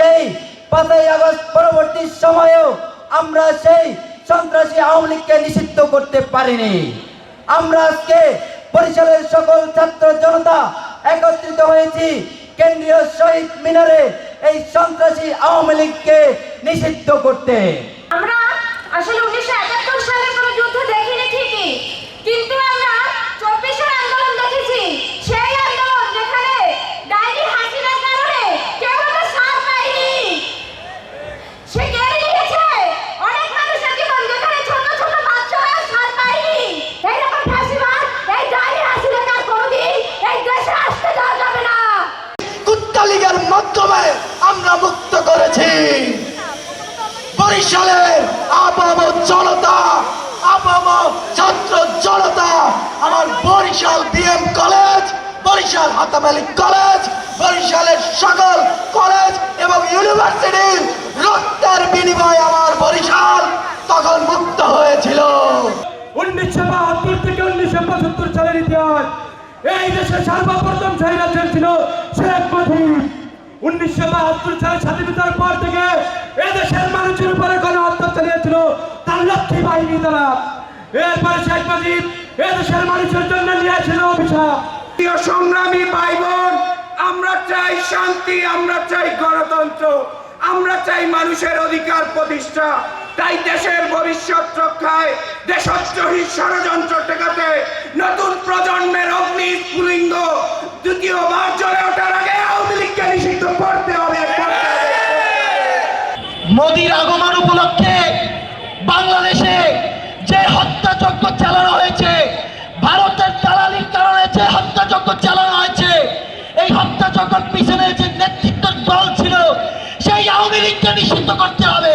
সেই পাঁচই আগস্ট পরবর্তী সময়েও আমরা সেই সন্ত্রাসী আওয়ামী লীগকে নিষিদ্ধ করতে পারিনি। আমরা আজকে বরিশালের সকল ছাত্র জনতা একত্রিত হয়েছি। কেন্দ্রীয় শহীদ মিনারে এই সন্ত্রাসী আওয়ামী লীগকে নিষিদ্ধ করতে। আমরা লীগের মাধ্যমে আমরা মুক্ত করেছি। বরিশালের আপাম জনতা, আপাম ছাত্র জনতা, আমার Barisal BM college, Barisal Hatamali college, বরিশালের সকল কলেজ এবং ইউনিভার্সিটির রক্তের বিনিময়ে আমার বরিশাল তখন মুক্ত হয়েছিল। উনিশশো বাহাত্তর থেকে উনিশশো পঁচাত্তর সালের ইতিহাস এই দেশে সর্বপ্রথম স্বাধীনতা ছিল শেখ মুজিব। উনিশশো বাহাত্তর সালে স্বাধীনতার পর থেকে এদেশের মানুষের উপরে গণহত্যা চালিয়েছিল তার লক্ষ্মী বাহিনী দ্বারা। এরপরে শেখ মুজিব এদেশের মানুষের জন্য নিয়েছিল অভিশাপ। সংগ্রামী ভাই বোন আমরা চাই শান্তি, আমরা চাই গণতন্ত্র, আমরা চাই মানুষের অধিকার প্রতিষ্ঠা তাই দেশের ভবিষ্যৎ রক্ষায় দেশদ্রোহী ষড়যন্ত্র ঠেকাতে নতুন প্রজন্মের অগ্নি স্ফুলিঙ্গ দ্বিতীয়বার জ্বলে ওঠার আগে আওয়ামী লীগকে নিষিদ্ধ করতে হবে। মোদির আগমন উপলক্ষে বাংলাদেশে এই হত্যা যখন পিছনে যে নেতৃত্বের দল ছিল সেই আওয়ামী লীগকে নিষিদ্ধ করতে হবে।